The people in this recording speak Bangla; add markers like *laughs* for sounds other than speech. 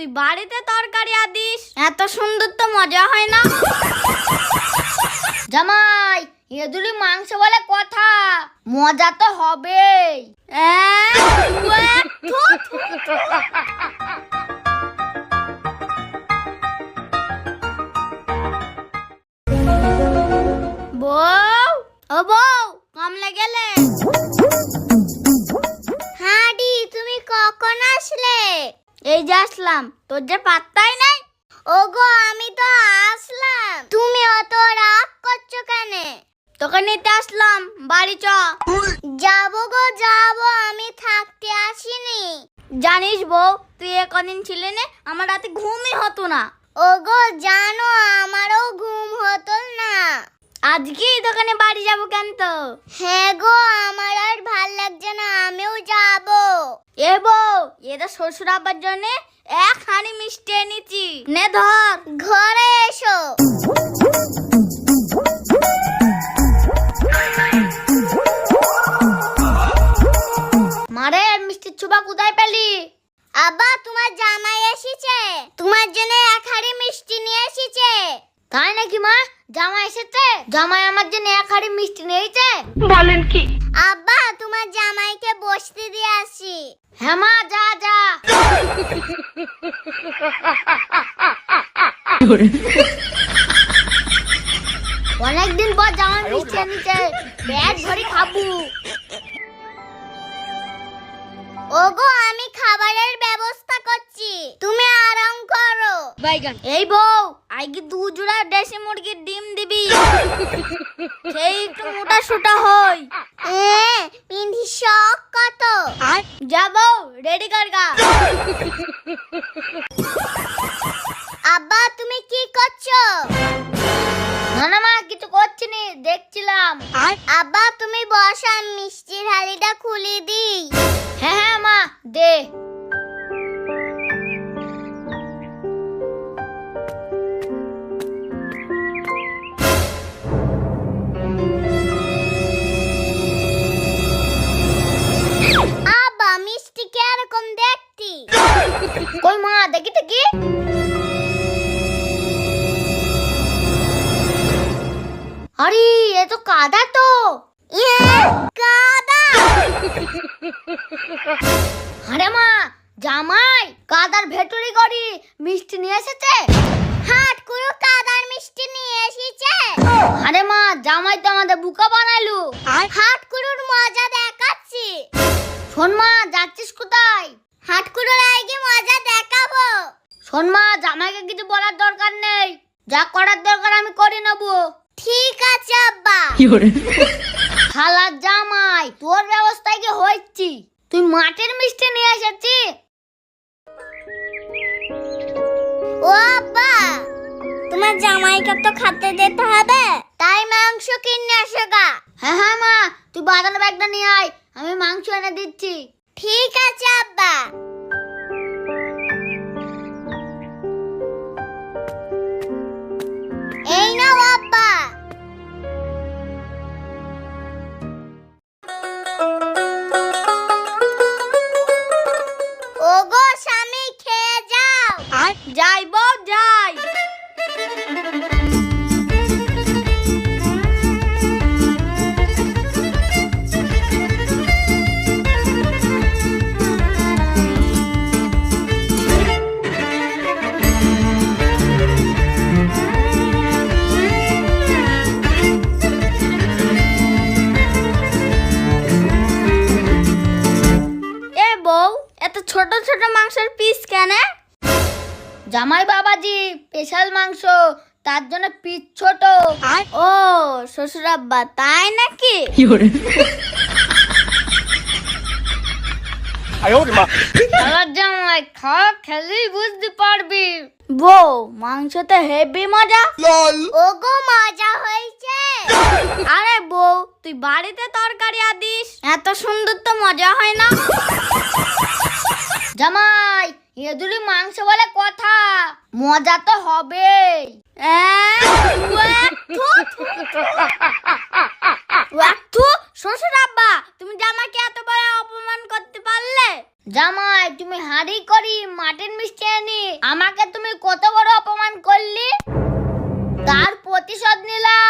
তুই বাড়িতে তরকারি আদিস। এত সুন্দর তো মজা হয় না? জামাই এদুরি মাংস বলে কথা। মজা তো বউ কামলে গেলে? তুমি কখন আসলে? এই যে আসলাম, তোর যে পাত্তাই নাই? ওগো, আমি তো আসলাম। তুমি অত রাগ করছ কেন? তোকে নিতে আসলাম, বাড়ি চ। যাব গো, যাব, আমি থাকতে আসিনি। জানিস বউ, তুই এ কদিন ছিলে আমার রাতে ঘুমই হতো না। ওগো, জানো, আমারও ঘুম হতো না। আজকেই দোকানে বাড়ি যাব কেন তো? হ্যাঁ গো, আমার আর ভালো লাগছে না, আমিও যাব বউ জন্য এক হাঁড়ি মিষ্টি এনেছি। নে ধর, ঘরে এসো। মারে মিষ্টির চুবা কোথায় পেলি? আব্বা, তোমার জামাই এসেছে। তোমার জন্য এক হাঁড়ি মিষ্টি নিয়ে এসেছে। তাই নাকি মা? জামাই এসেছে? জামাই আমার জন্য এক হাঁড়ি মিষ্টি নিয়েছে। বলেন কি? আব্বা তোমার জামাইকে বসতে দিয়ে আসি। হ্যাঁ মা যা যা। অনেকদিন পর জামাই মিষ্টি এনেছে। ব্যাগ ভরে খাব। ওগো আমি খাবারের ব্যবস্থা করছি। তুমি বাইগান। এই বউ আগে দু জোড়া দেশি মুরগির ডিম দিবি। *laughs* সেই একটু মোটা সোটা হয় এ পিন্ধি শখ কত? যা বউ রেডি কর গা। আব্বা তুমি কি করছ? না না মা কিছু করছি নি দেখছিলাম। আর? আব্বা তুমি বসো আমি মিষ্টির হাড়িটা খুলে দিই। হ্যাঁ হ্যাঁ মা দে। কই মা দেখি দেখি আরে এ তো কাদা তো। কাদা। আরে মা জামাই কাদার ভেতরে করি মিষ্টি নিয়ে এসেছে। হাট করে কাদার মিষ্টি নিয়ে এসেছে। আরে মা জামাই তো আমাদের বুকা বানাইলু। আর হাট কুড়ুর মজা দেখাচ্ছি। শোন মা যাচ্ছিস কোথায়? হাট কুড়ুর মজা দেখাবো। শোন মা জামাইকে কিছু বলার দরকার নেই। যা করার দরকার আমি করে নেব। ঠিক আছে আব্বা। খালার জামাই তোর ব্যবস্থায় কি হয়েছি? তুই মাটির মিষ্টি নিয়ে এসেছি? ও আব্বা তোমার জামাইকে তো খেতে দিতে হবে। তাই মাংস কিনে আসো গা। হ্যাঁ হ্যাঁ মা তুই বাজার ব্যাগটা নিয়ে আয় আমি মাংস এনে দিচ্ছি। ঠিক আছে আব্বা। এই নাও আব্বা। ওগো স্বামী খেয়ে যাও। আর যাই জামাই বাবাজি স্পেশাল মাংস তার জন্য পিস ছোট। ও শ্বশুর আব্বা তাই নাকি? জামাই খাওয়া খেলেই বুঝতে পারবি। বউ মাংসতে হেভি মজা? ওগো মজা হয়েছে। আরে বউ তুই বাড়িতে তরকারি আদিস? এত সুন্দর তো মজা হয় না? জামাই ইঁদুরি মাংস বলে কথা। মজা তো হবেই। শ্বশুর আব্বা তুমি জামাকে এত বড় অপমান করতে পারলে? জামাই তুমি হাড়ি করি মাটির মিষ্টি আনি আমাকে তুমি কত বড় অপমান করলি? তার প্রতিশোধ নিলাম।